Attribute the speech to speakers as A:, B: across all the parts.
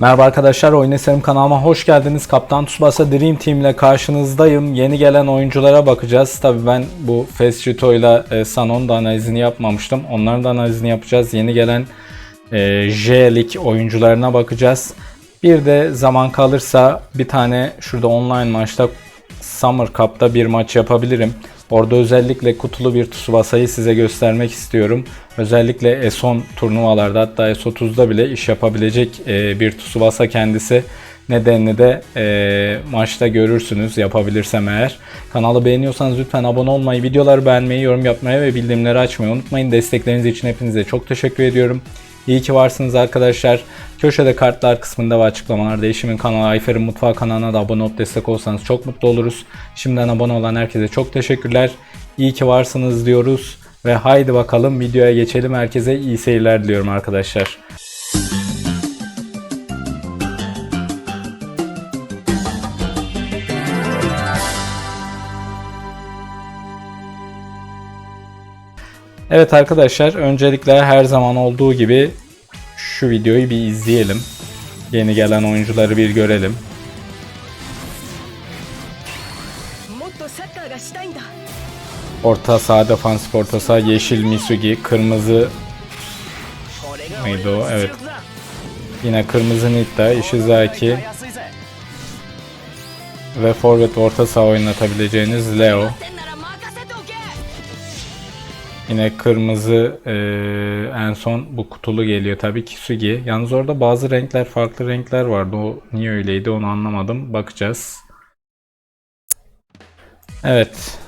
A: Merhaba arkadaşlar, Oyun Eserim kanalıma hoş geldiniz. Kaptan Tsubasa Dream Team ile karşınızdayım. Yeni gelen oyunculara bakacağız. Tabii ben bu Fescito ile e, Sanon da analizini yapmamıştım. Onların da analizini yapacağız. Yeni gelen e, J Lig oyuncularına bakacağız. Bir de zaman kalırsa bir tane şurada online maçta Summer Cup'ta bir maç yapabilirim. Orada özellikle kutulu bir Tsubasa'yı size göstermek istiyorum. Özellikle S10 turnuvalarda hatta S30'da bile iş yapabilecek e, bir Tsubasa kendisi. Nedenini de e, maçta görürsünüz yapabilirsem eğer. Kanalı beğeniyorsanız lütfen abone olmayı, videoları beğenmeyi, yorum yapmayı ve bildirimleri açmayı unutmayın. Destekleriniz için hepinize çok teşekkür ediyorum. İyi ki varsınız arkadaşlar. Köşede kartlar kısmında ve açıklamalarda eşimin kanalı Ayfer'in Mutfağı kanalına da abone olup destek olsanız çok mutlu oluruz. Şimdiden abone olan herkese çok teşekkürler. İyi ki varsınız diyoruz. Ve haydi bakalım videoya geçelim. Herkese iyi seyirler diliyorum arkadaşlar. Evet arkadaşlar öncelikle her zaman olduğu gibi şu videoyu bir izleyelim. Yeni gelen oyuncuları bir görelim. Orta saha defansif orta saha yeşil Misugi, kırmızı mıydı o? Evet. Yine kırmızı Nitta, Ishizaki ve forvet orta saha oynatabileceğiniz Leo. Yine kırmızı eee, en son bu kutulu geliyor tabii Kisugi. Yalnız orada bazı renkler farklı renkler vardı. O niye öyleydi onu anlamadım. Bakacağız. Evet.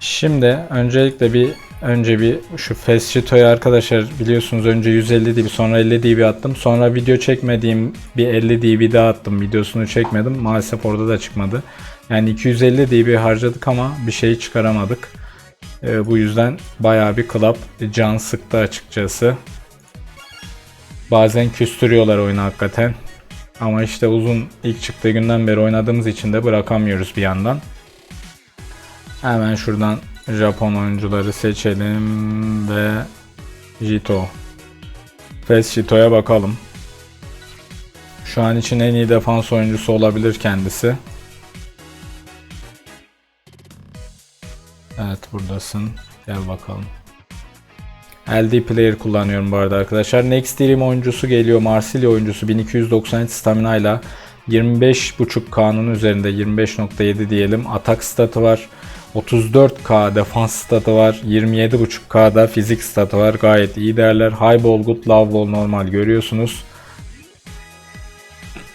A: Şimdi öncelikle bir önce bir şu Fescito'yu arkadaşlar biliyorsunuz önce 150 dB sonra 50 dB attım. Sonra video çekmediğim bir 50 dB daha attım. Videosunu çekmedim. Maalesef orada da çıkmadı. Yani 250 dB harcadık ama bir şey çıkaramadık. Ee, bu yüzden bayağı bir club can sıktı açıkçası. Bazen küstürüyorlar oyunu hakikaten. Ama işte uzun ilk çıktığı günden beri oynadığımız için de bırakamıyoruz bir yandan. Hemen şuradan Japon oyuncuları seçelim ve Jito. Fes Jito'ya bakalım. Şu an için en iyi defans oyuncusu olabilir kendisi. Evet buradasın. Gel bakalım. LD player kullanıyorum bu arada arkadaşlar. Next Dream oyuncusu geliyor. Marsilya oyuncusu 1293 stamina ile 25.5 K'nın üzerinde 25.7 diyelim. Atak statı var. 34k defans statı var. 27.5k'da fizik statı var. Gayet iyi değerler. High ball good, low ball normal görüyorsunuz.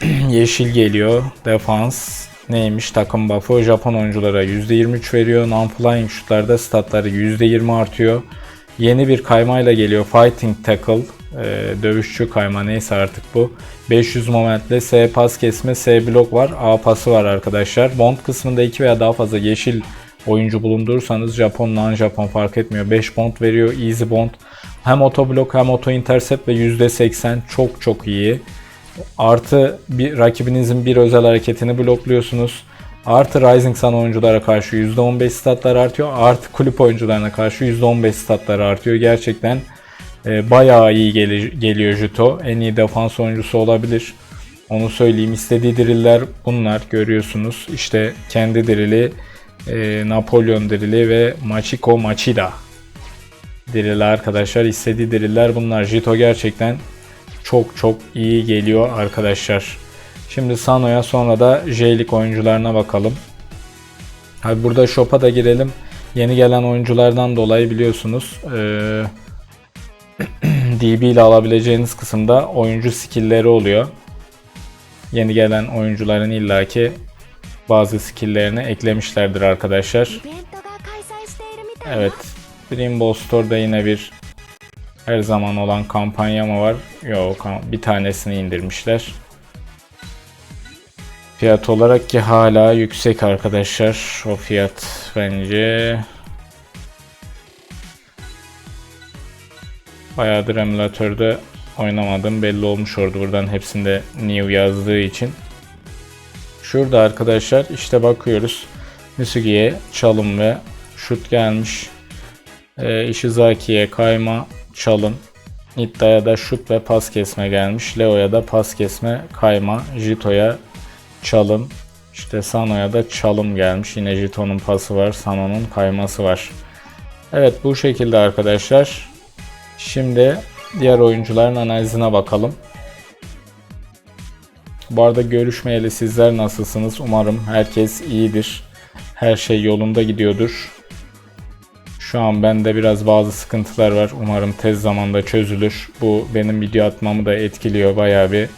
A: Yeşil geliyor. Defans neymiş takım buff'ı Japon oyunculara %23 veriyor. Non-flying şutlarda statları %20 artıyor. Yeni bir kaymayla geliyor. Fighting Tackle. e, dövüşçü kayma neyse artık bu. 500 momentle S pas kesme, S blok var. A pası var arkadaşlar. Bond kısmında 2 veya daha fazla yeşil oyuncu bulundurursanız Japon, non-Japon fark etmiyor. 5 bond veriyor. Easy bond. Hem auto blok hem auto intercept ve %80 çok çok iyi. Artı bir rakibinizin bir özel hareketini blokluyorsunuz. Artı Rising Sun oyunculara karşı %15 statlar artıyor. Artı kulüp oyuncularına karşı %15 statlar artıyor. Gerçekten e, bayağı iyi geli- geliyor Juto. En iyi defans oyuncusu olabilir. Onu söyleyeyim. İstediği driller bunlar görüyorsunuz. İşte kendi drili, e, Napolyon drili ve Machiko Machida drili arkadaşlar. İstediği driller bunlar. Jito gerçekten çok çok iyi geliyor arkadaşlar. Şimdi Sano'ya sonra da J-League oyuncularına bakalım. Abi burada shop'a da girelim. Yeni gelen oyunculardan dolayı biliyorsunuz ee, DB ile alabileceğiniz kısımda oyuncu skill'leri oluyor. Yeni gelen oyuncuların illaki bazı skill'lerini eklemişlerdir arkadaşlar. Evet. Dream Ball Store'da yine bir her zaman olan kampanya mı var? Yok bir tanesini indirmişler. Fiyat olarak ki hala yüksek arkadaşlar. O fiyat bence bayağıdır emülatörde oynamadım. Belli olmuş orada buradan hepsinde new yazdığı için. Şurada arkadaşlar işte bakıyoruz. Misugi'ye çalım ve şut gelmiş. Ee, Ishizaki'ye kayma, çalım. Nitta'ya da şut ve pas kesme gelmiş. Leo'ya da pas kesme, kayma. Jito'ya çalım. İşte Sano'ya da çalım gelmiş. Yine Jito'nun pası var. Sano'nun kayması var. Evet bu şekilde arkadaşlar. Şimdi diğer oyuncuların analizine bakalım. Bu arada görüşmeyeli sizler nasılsınız? Umarım herkes iyidir. Her şey yolunda gidiyordur. Şu an bende biraz bazı sıkıntılar var. Umarım tez zamanda çözülür. Bu benim video atmamı da etkiliyor. Bayağı bir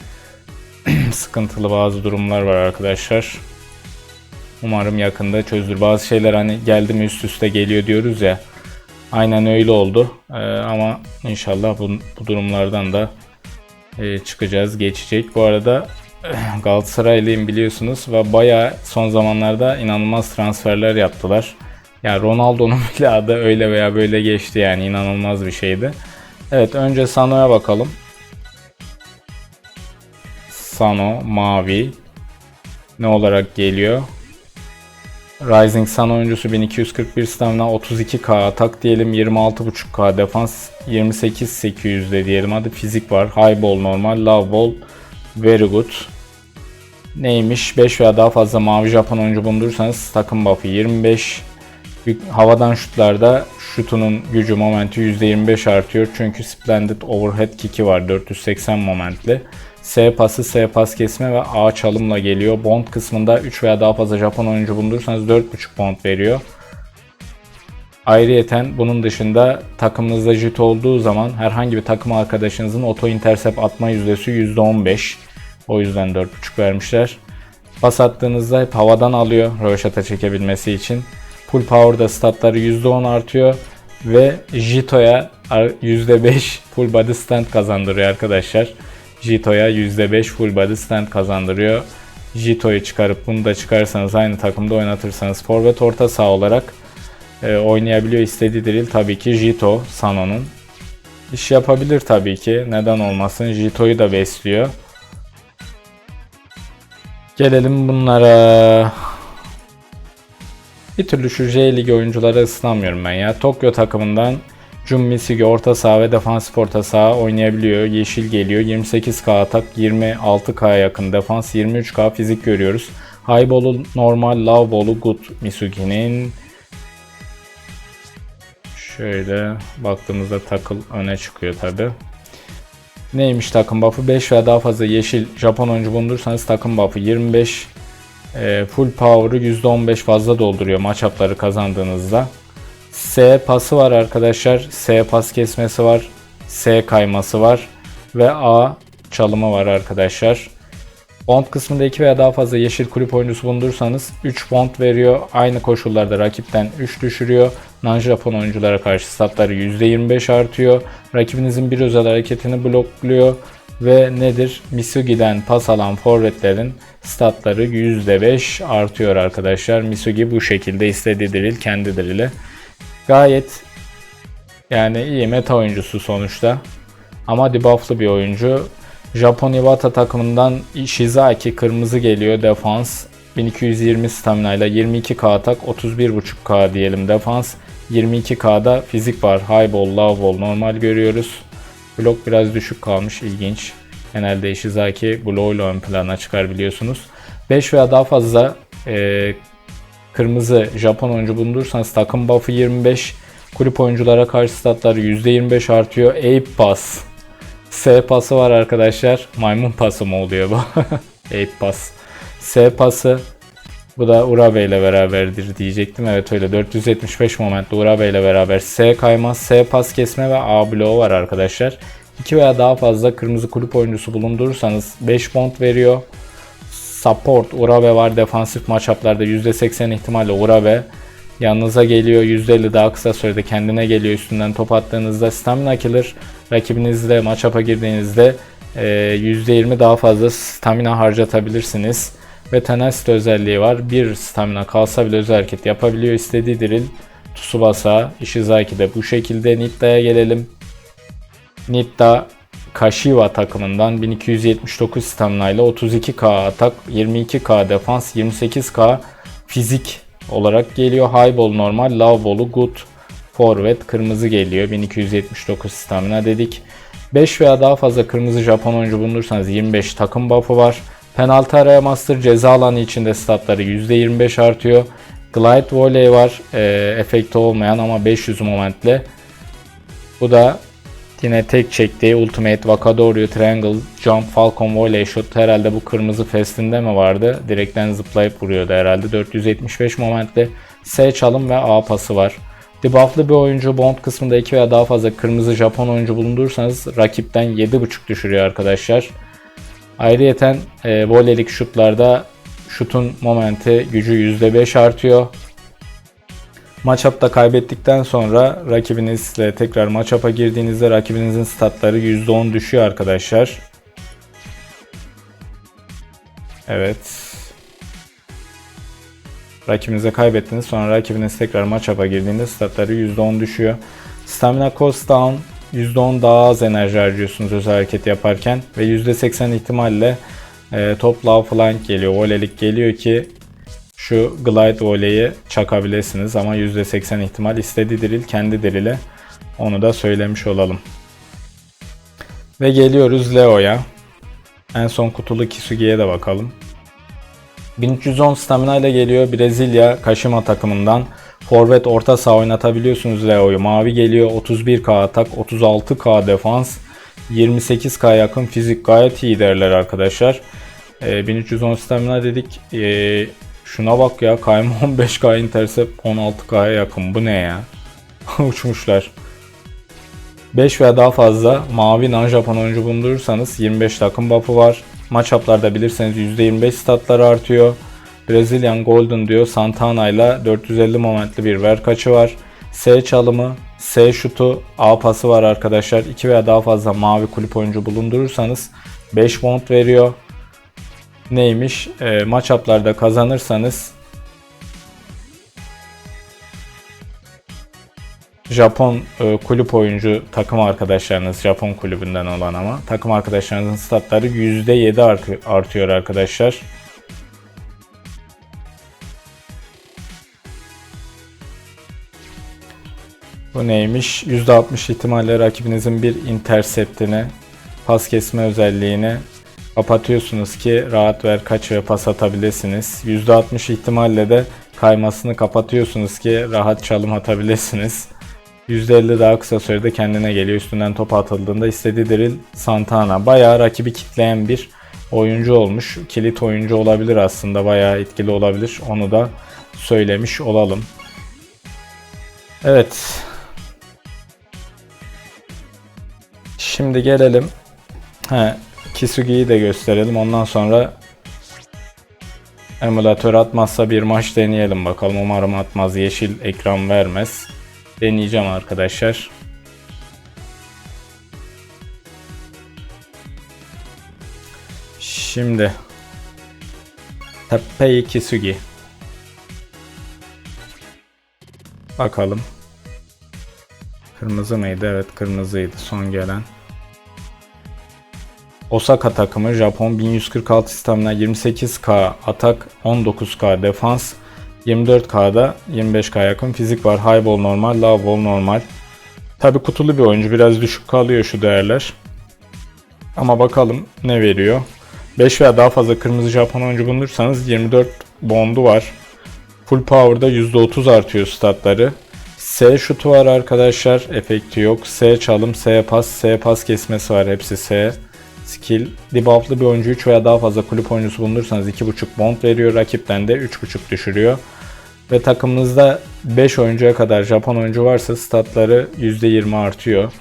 A: sıkıntılı bazı durumlar var arkadaşlar. Umarım yakında çözülür. Bazı şeyler hani geldi mi üst üste geliyor diyoruz ya. Aynen öyle oldu. Ee, ama inşallah bu, bu durumlardan da e, çıkacağız, geçecek. Bu arada Galatasaraylıyım biliyorsunuz ve bayağı son zamanlarda inanılmaz transferler yaptılar. Ya Ronaldo'nun bile adı öyle veya böyle geçti yani inanılmaz bir şeydi. Evet önce Sano'ya bakalım. Sano mavi ne olarak geliyor? Rising Sun oyuncusu 1241 stamina 32k atak diyelim 26.5k defans 28800 de diyelim hadi fizik var high ball normal low ball very good neymiş 5 veya daha fazla mavi Japon oyuncu bulundurursanız takım buff'ı 25 Yük- havadan şutlarda şutunun gücü momenti %25 artıyor çünkü Splendid Overhead Kick'i var 480 momentli. S pası, S pas kesme ve A çalımla geliyor. Bond kısmında 3 veya daha fazla Japon oyuncu bulundurursanız 4.5 bond veriyor. Ayrıyeten bunun dışında takımınızda jit olduğu zaman herhangi bir takım arkadaşınızın auto intercept atma yüzdesi %15. O yüzden 4.5 vermişler. Pas attığınızda hep havadan alıyor röveşata çekebilmesi için. Full power'da statları %10 artıyor ve Jito'ya ar- %5 full body stand kazandırıyor arkadaşlar. Jito'ya %5 full body stand kazandırıyor. Jito'yu çıkarıp bunu da çıkarsanız aynı takımda oynatırsanız forvet orta saha olarak e, oynayabiliyor istediği drill tabii ki Jito Sano'nun. İş yapabilir tabii ki. Neden olmasın? Jito'yu da besliyor. Gelelim bunlara. Bir türlü şu J Ligi oyuncuları ısınamıyorum ben ya. Tokyo takımından Jun Misugi orta saha ve defansif orta saha oynayabiliyor. Yeşil geliyor. 28k atak, 26k yakın defans, 23k fizik görüyoruz. Ball'u normal, low ball'u good Misugi'nin. Şöyle baktığımızda takıl öne çıkıyor tabi. Neymiş takım buff'ı? 5 veya daha fazla yeşil Japon oyuncu bulundursanız takım buff'ı 25. E, full power'ı %15 fazla dolduruyor matchup'ları kazandığınızda. S pası var arkadaşlar. S pas kesmesi var. S kayması var. Ve A çalımı var arkadaşlar. Bond kısmında 2 veya daha fazla yeşil kulüp oyuncusu bulundursanız 3 bond veriyor. Aynı koşullarda rakipten 3 düşürüyor. Non-Japon oyunculara karşı statları %25 artıyor. Rakibinizin bir özel hareketini blokluyor. Ve nedir? Misugi'den pas alan forvetlerin statları %5 artıyor arkadaşlar. Misugi bu şekilde istediği drill kendi drill'i. Gayet yani iyi meta oyuncusu sonuçta. Ama debufflı bir oyuncu. Japon Iwata takımından Shizaki kırmızı geliyor defans. 1220 stamina ile 22k atak 31.5k diyelim defans. 22k'da fizik var. High ball, low ball normal görüyoruz. Blok biraz düşük kalmış ilginç. Genelde Ishizaki blow ile ön plana çıkar biliyorsunuz. 5 veya daha fazla e, kırmızı Japon oyuncu bulundursanız takım buff'ı 25. Kulüp oyunculara karşı statları %25 artıyor. Ape pass. S pası var arkadaşlar. Maymun pası mı oluyor bu? Ape pass. S pası. Bu da Urabe ile beraberdir diyecektim. Evet öyle 475 momentli Urabe ile beraber S kayma, S pas kesme ve A bloğu var arkadaşlar. 2 veya daha fazla kırmızı kulüp oyuncusu bulundurursanız 5 bond veriyor. Support Urabe var defansif matchuplarda %80 ihtimalle Urabe yanınıza geliyor. %50 daha kısa sürede kendine geliyor üstünden top attığınızda stamina killer rakibinizle matchup'a girdiğinizde e, %20 daha fazla stamina harcatabilirsiniz. Ve tenacity özelliği var. Bir stamina kalsa bile özel hareket yapabiliyor. istediği drill Tsubasa, Ishizaki de bu şekilde. Nitta'ya gelelim. Nitta Kashiwa takımından 1279 stamina ile 32k atak, 22k defans, 28k fizik olarak geliyor. High ball normal, low ball'u good. Forvet kırmızı geliyor. 1279 stamina dedik. 5 veya daha fazla kırmızı Japon oyuncu bulunursanız 25 takım buff'u var. Penaltı araya master ceza alanı içinde statları %25 artıyor. Glide volley var. E, efekti olmayan ama 500 momentle. Bu da yine tek çektiği Ultimate Wakadoryu Triangle Jump Falcon Volley Shot herhalde bu kırmızı festinde mi vardı? Direkten zıplayıp vuruyordu herhalde. 475 momentle S çalım ve A pası var. Debufflı bir oyuncu bond kısmında 2 veya daha fazla kırmızı Japon oyuncu bulundurursanız rakipten 7.5 düşürüyor arkadaşlar. Ayrıyeten e, voleylik şutlarda şutun momenti gücü %5 artıyor. Matchup'ta kaybettikten sonra rakibinizle tekrar matchup'a girdiğinizde rakibinizin statları %10 düşüyor arkadaşlar. Evet. Rakibinize kaybettiniz sonra rakibiniz tekrar matchup'a girdiğinde statları %10 düşüyor. Stamina cost down %10 daha az enerji harcıyorsunuz özel hareket yaparken ve %80 ihtimalle e, top low geliyor, voleylik geliyor ki şu glide voleyi çakabilirsiniz ama %80 ihtimal istediği drill kendi drill'e onu da söylemiş olalım. Ve geliyoruz Leo'ya. En son kutulu Kisugi'ye de bakalım. 1310 stamina ile geliyor Brezilya Kashima takımından. Forvet orta saha oynatabiliyorsunuz Leo'yu. Mavi geliyor 31k atak, 36k defans, 28k yakın fizik gayet iyi derler arkadaşlar. Ee, 1310 stamina dedik. Ee, şuna bak ya kayma 15k intercept 16k'ya yakın. Bu ne ya? Uçmuşlar. 5 veya daha fazla mavi non-Japon oyuncu bulundurursanız 25 takım buff'ı var. Matchup'larda bilirseniz %25 statları artıyor. Brazilian Golden diyor Santana ile 450 momentli bir ver kaçı var. S çalımı, S şutu, A pası var arkadaşlar. 2 veya daha fazla mavi kulüp oyuncu bulundurursanız 5 bond veriyor. Neymiş? E, matchup'larda kazanırsanız Japon e, kulüp oyuncu takım arkadaşlarınız Japon kulübünden olan ama takım arkadaşlarınızın statları %7 art- artıyor arkadaşlar. Bu neymiş? %60 ihtimalle rakibinizin bir interceptini, pas kesme özelliğini kapatıyorsunuz ki rahat ver kaç ve pas atabilirsiniz. %60 ihtimalle de kaymasını kapatıyorsunuz ki rahat çalım atabilirsiniz. %50 daha kısa sürede kendine geliyor. Üstünden top atıldığında istediği drill Santana. Bayağı rakibi kitleyen bir oyuncu olmuş. Kilit oyuncu olabilir aslında. Bayağı etkili olabilir. Onu da söylemiş olalım. Evet. Şimdi gelelim. He, Kisugi'yi de gösterelim. Ondan sonra emülatör atmazsa bir maç deneyelim bakalım. Umarım atmaz. Yeşil ekran vermez. Deneyeceğim arkadaşlar. Şimdi Teppei Kisugi. Bakalım. Kırmızı mıydı? Evet kırmızıydı son gelen. Osaka takımı Japon 1146 stamina 28k atak 19k defans 24K'da 25K yakın fizik var. High ball normal, low ball normal. Tabi kutulu bir oyuncu. Biraz düşük kalıyor şu değerler. Ama bakalım ne veriyor. 5 veya daha fazla kırmızı Japon oyuncu bulunursanız 24 bondu var. Full power'da %30 artıyor statları. S şutu var arkadaşlar. Efekti yok. S çalım, S pas, S pas kesmesi var. Hepsi S. Skill. Debufflı bir oyuncu 3 veya daha fazla kulüp oyuncusu bulunursanız 2.5 bond veriyor. Rakipten de 3.5 düşürüyor. Ve takımınızda 5 oyuncuya kadar Japon oyuncu varsa statları %20 artıyor.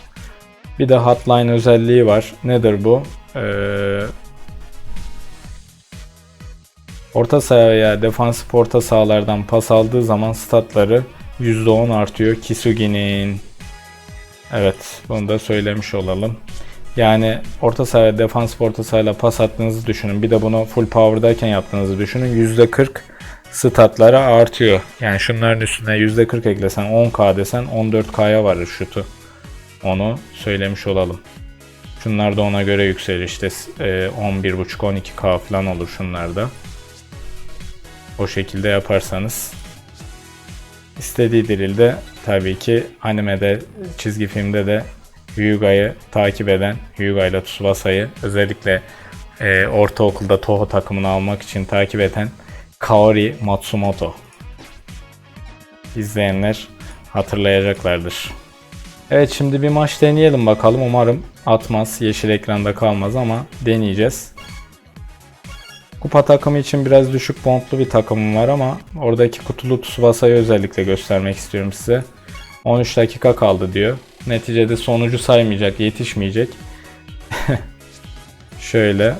A: Bir de hotline özelliği var. Nedir bu? Ee, orta sahaya defansif orta sahalardan pas aldığı zaman statları %10 artıyor Kisugi'nin. Evet bunu da söylemiş olalım. Yani orta sahaya defansif orta sahayla pas attığınızı düşünün. Bir de bunu full power'dayken yaptığınızı düşünün. %40 statları artıyor. Yani şunların üstüne %40 eklesen 10k desen 14k'ya varır şutu. Onu söylemiş olalım. Şunlar da ona göre yükselir işte e, 11.5-12k falan olur şunlarda. O şekilde yaparsanız istediği dirilde tabii ki animede çizgi filmde de Hyuga'yı takip eden, Hyuga ile Tsubasa'yı özellikle e, ortaokulda Toho takımını almak için takip eden Kaori Matsumoto. İzleyenler hatırlayacaklardır. Evet şimdi bir maç deneyelim bakalım. Umarım atmaz, yeşil ekranda kalmaz ama deneyeceğiz. Kupa takımı için biraz düşük bondlu bir takımım var ama oradaki kutulu Tsubasa'yı özellikle göstermek istiyorum size. 13 dakika kaldı diyor. Neticede sonucu saymayacak, yetişmeyecek. Şöyle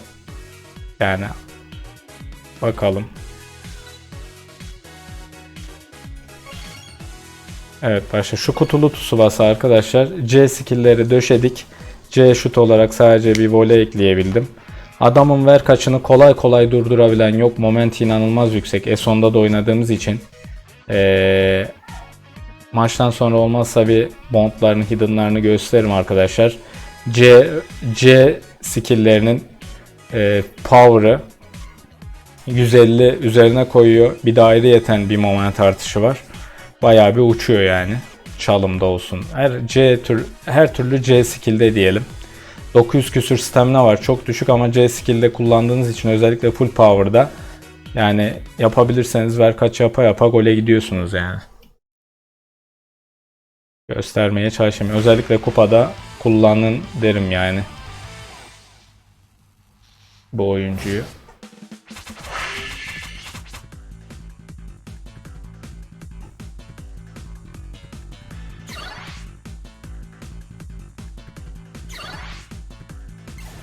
A: yani bakalım. Evet başla. Şu kutulu Tsubasa arkadaşlar. C skill'leri döşedik. C şut olarak sadece bir voley ekleyebildim. Adamın ver kaçını kolay kolay durdurabilen yok. Moment inanılmaz yüksek. E-sonda da oynadığımız için. Ee, maçtan sonra olmazsa bir bondlarını, hidden'larını gösteririm arkadaşlar. C, C skill'lerinin e, power'ı 150 üzerine koyuyor. Bir de ayrı yeten bir moment artışı var. Bayağı bir uçuyor yani. Çalımda olsun. Her C tür her türlü C skill'de diyelim. 900 küsür stamina var. Çok düşük ama C skill'de kullandığınız için özellikle full power'da yani yapabilirseniz ver kaç yapa yapa gole gidiyorsunuz yani. Göstermeye çalışayım. Özellikle kupada kullanın derim yani. Bu oyuncuyu.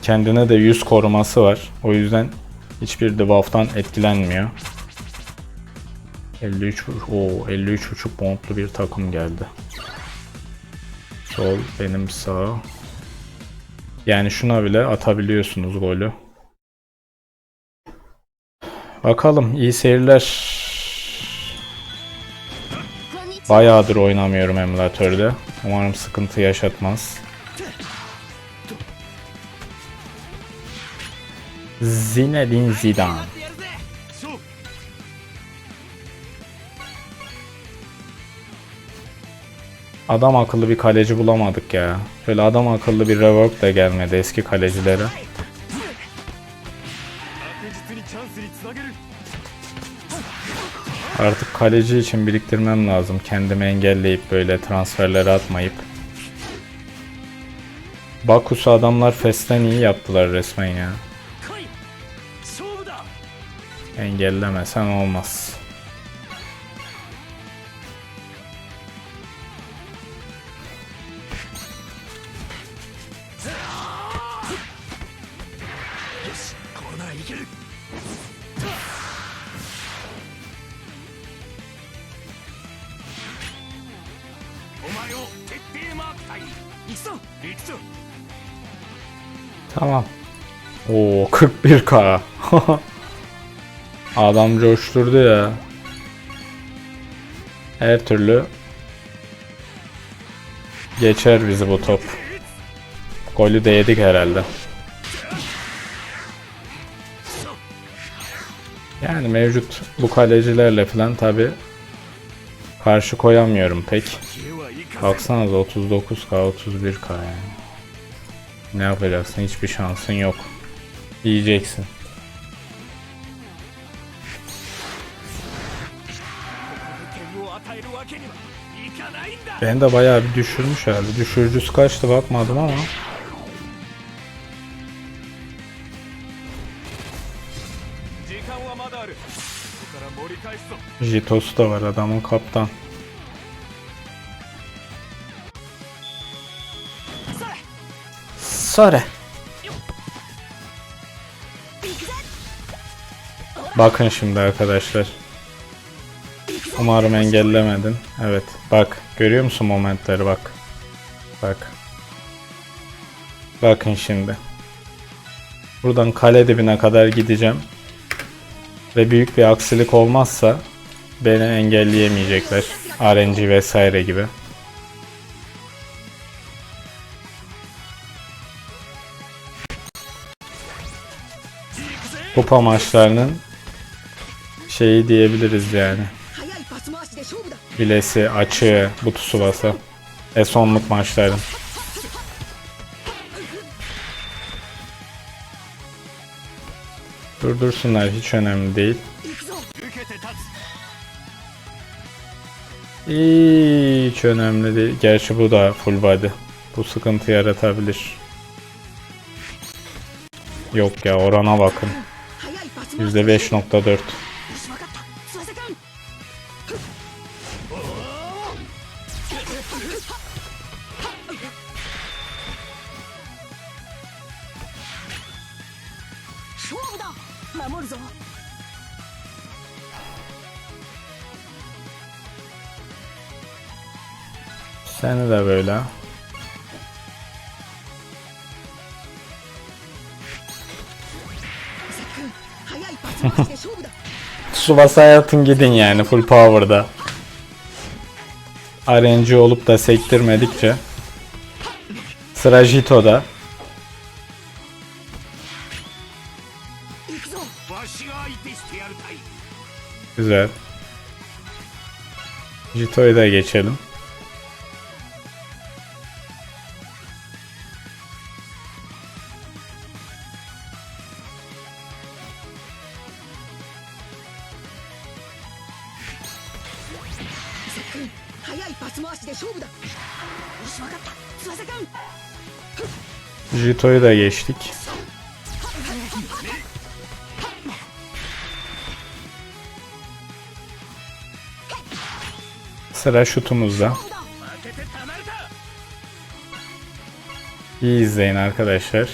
A: Kendine de yüz koruması var. O yüzden hiçbir debuff'tan etkilenmiyor. 53 o 53 buçuk bondlu bir takım geldi. Sol benim sağ. Yani şuna bile atabiliyorsunuz golü. Bakalım iyi seyirler. Bayağıdır oynamıyorum emülatörde. Umarım sıkıntı yaşatmaz. Zinedine Zidane. Adam akıllı bir kaleci bulamadık ya. Şöyle adam akıllı bir rework da gelmedi eski kalecilere. Artık kaleci için biriktirmem lazım. Kendimi engelleyip böyle transferleri atmayıp. Bakus'u adamlar Fes'ten iyi yaptılar resmen ya. Engellemesen olmaz. 41k. Adam coşturdu ya. Her türlü geçer bizi bu top. Golü de yedik herhalde. Yani mevcut bu kalecilerle falan tabi karşı koyamıyorum pek. Baksanıza 39k 31k yani. Ne yapacaksın hiçbir şansın yok. Yiyeceksin. Ben de bayağı bir düşürmüş herhalde. Düşürücüsü kaçtı bakmadım ama. Jitosu da var adamın kaptan. Sore. Bakın şimdi arkadaşlar. Umarım engellemedin. Evet. Bak. Görüyor musun momentleri bak. Bak. Bakın şimdi. Buradan kale dibine kadar gideceğim. Ve büyük bir aksilik olmazsa beni engelleyemeyecekler. RNG vesaire gibi. Kupa maçlarının şeyi diyebiliriz yani. Bilesi, açığı, bu Tsubasa. E sonluk maçların. Durdursunlar hiç önemli değil. Hiç önemli değil. Gerçi bu da full body. Bu sıkıntı yaratabilir. Yok ya orana bakın. %5.4 Seni de böyle. Tsubasa'ya atın gidin yani full power'da. RNG olup da sektirmedikçe. Sıra Jito'da. Güzel. Jito'yu da geçelim. Naruto'yu da geçtik. Sıra şutumuzda. İyi izleyin arkadaşlar.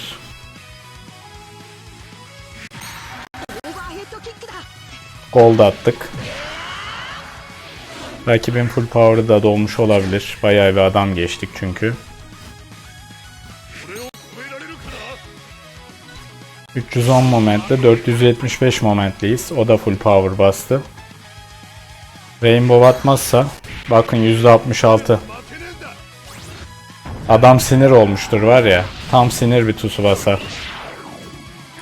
A: Gol da attık. Rakibin full power'ı da dolmuş olabilir. Bayağı bir adam geçtik çünkü. 310 momentle 475 momentliyiz. O da full power bastı. Rainbow atmazsa bakın %66. Adam sinir olmuştur var ya. Tam sinir bir tusu basar.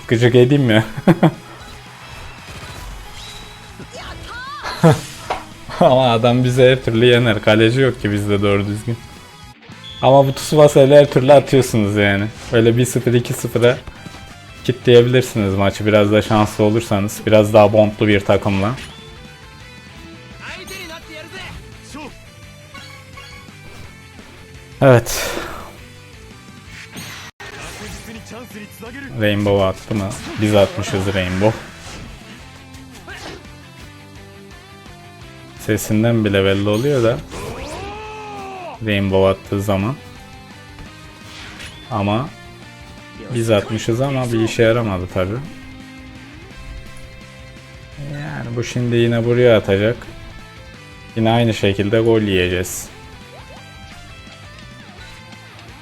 A: Gıcık edeyim mi? Ama adam bize her türlü yener. Kaleci yok ki bizde doğru düzgün. Ama bu Tsubasa'yla her türlü atıyorsunuz yani. Böyle 1-0 2-0'a kitleyebilirsiniz maçı biraz da şanslı olursanız. Biraz daha bondlu bir takımla. Evet. Rainbow attı mı? Biz atmışız Rainbow. Sesinden bile belli oluyor da. Rainbow attığı zaman. Ama biz atmışız ama bir işe yaramadı tabi. Yani bu şimdi yine buraya atacak. Yine aynı şekilde gol yiyeceğiz.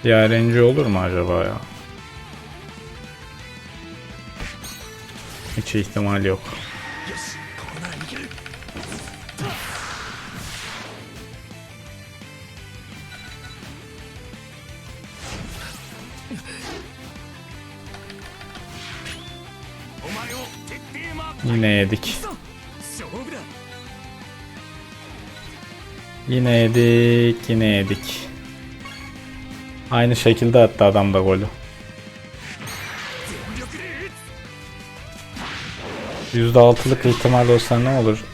A: Yarenci olur mu acaba ya? Hiç ihtimal yok. Yine yedik. Yine yedik, yine yedik. Aynı şekilde attı adam da golü. %6'lık ihtimal olsa ne olur?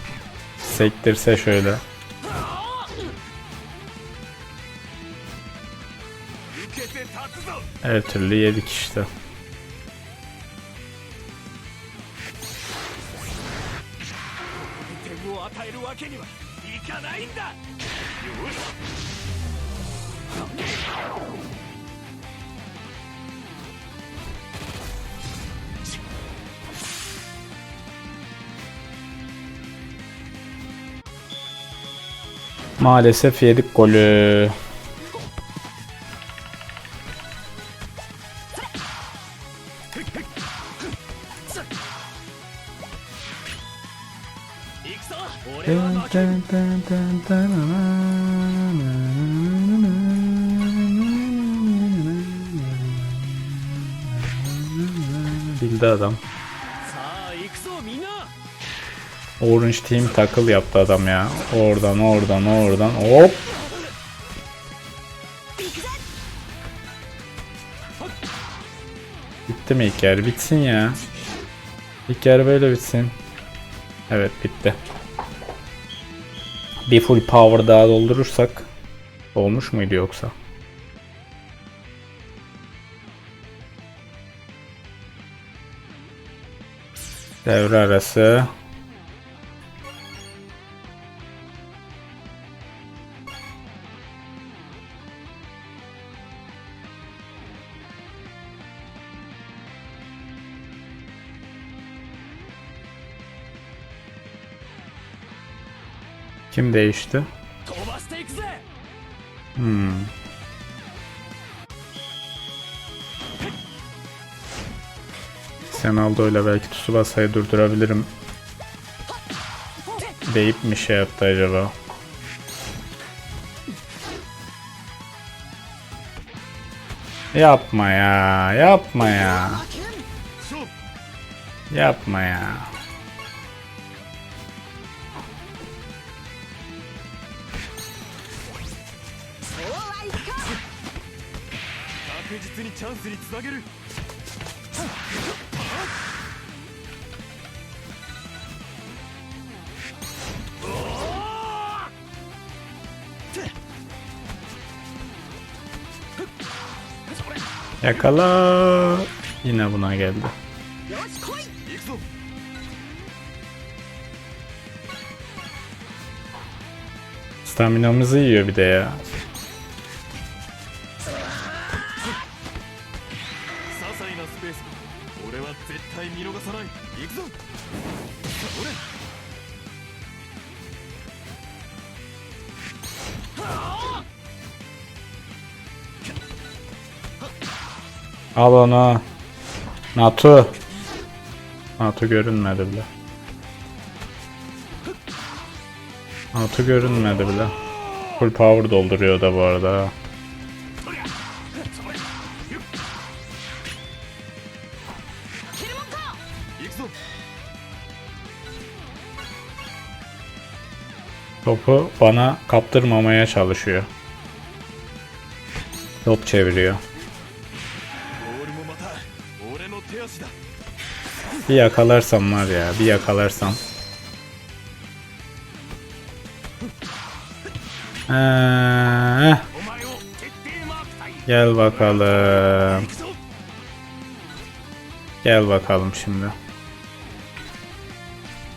A: Sektirse şöyle. Her türlü yedik işte. Maalesef yedik golü. Bildi adam. Orange Team tackle yaptı adam ya. Oradan oradan oradan hop. Bitti mi ilk? Bitsin ya. İlk böyle bitsin. Evet bitti. Bir full power daha doldurursak olmuş muydu yoksa? Devre arası. Kim değişti? Hmm. Senaldo ile belki Tsubasa'yı durdurabilirim. Deyip mi şey yaptı acaba? Yapma ya, yapma ya. Yapma ya.
B: スにつなげる
A: Yakala. Yine buna geldi.
C: よし来い
B: 行くぞ
A: Staminamızı yiyor bir de ya. Al onu. Natu. Natu görünmedi bile. Natu görünmedi bile. Full power dolduruyor da bu arada. Topu bana kaptırmamaya çalışıyor. Top çeviriyor. Bir yakalarsam var ya bir yakalarsam. Ee, gel bakalım. Gel bakalım şimdi.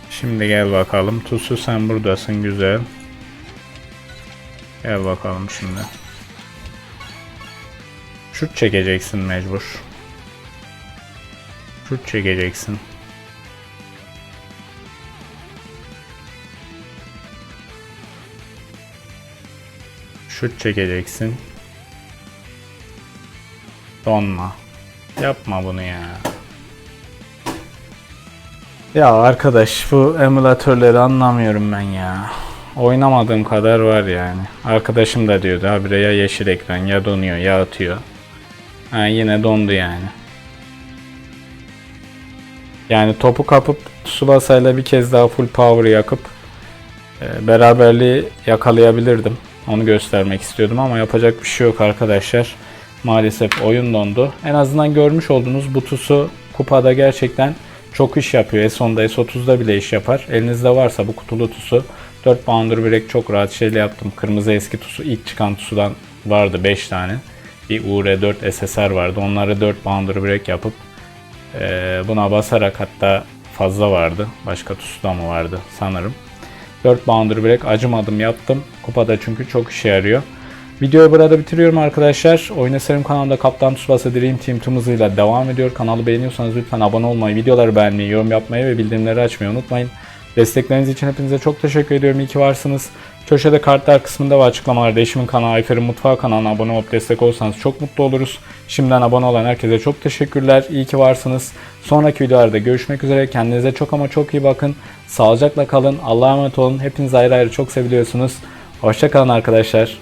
A: Şimdi gel bakalım. Tusu sen buradasın güzel. Gel bakalım şimdi. Şut çekeceksin mecbur. Şut çekeceksin. Şut çekeceksin. Donma. Yapma bunu ya. Ya arkadaş bu emülatörleri anlamıyorum ben ya. Oynamadığım kadar var yani. Arkadaşım da diyordu habire ya yeşil ekran ya donuyor ya atıyor. Ha, yine dondu yani. Yani topu kapıp Tsubasa'yla bir kez daha full power yakıp e, beraberliği yakalayabilirdim. Onu göstermek istiyordum ama yapacak bir şey yok arkadaşlar. Maalesef oyun dondu. En azından görmüş olduğunuz bu tusu kupada gerçekten çok iş yapıyor. S10'da S30'da bile iş yapar. Elinizde varsa bu kutulu tusu 4 poundur break çok rahat şeyle yaptım. Kırmızı eski tusu ilk çıkan tusudan vardı 5 tane. Bir UR4 SSR vardı. Onları 4 poundur break yapıp ee, buna basarak hatta fazla vardı. Başka tusu da mı vardı sanırım. 4 boundary break acımadım yaptım. Kupada çünkü çok işe yarıyor. Videoyu burada bitiriyorum arkadaşlar. Oyun Eserim kanalında Kaptan Tsubasa Dream Team tüm hızıyla devam ediyor. Kanalı beğeniyorsanız lütfen abone olmayı, videoları beğenmeyi, yorum yapmayı ve bildirimleri açmayı unutmayın. Destekleriniz için hepinize çok teşekkür ediyorum. İyi ki varsınız. Köşede kartlar kısmında ve açıklamalarda eşimin kanalı Ayfer'in Mutfağı kanalına abone olup destek olursanız çok mutlu oluruz. Şimdiden abone olan herkese çok teşekkürler. İyi ki varsınız. Sonraki videolarda görüşmek üzere. Kendinize çok ama çok iyi bakın. Sağlıcakla kalın. Allah'a emanet olun. Hepiniz ayrı ayrı çok seviliyorsunuz. Hoşçakalın arkadaşlar.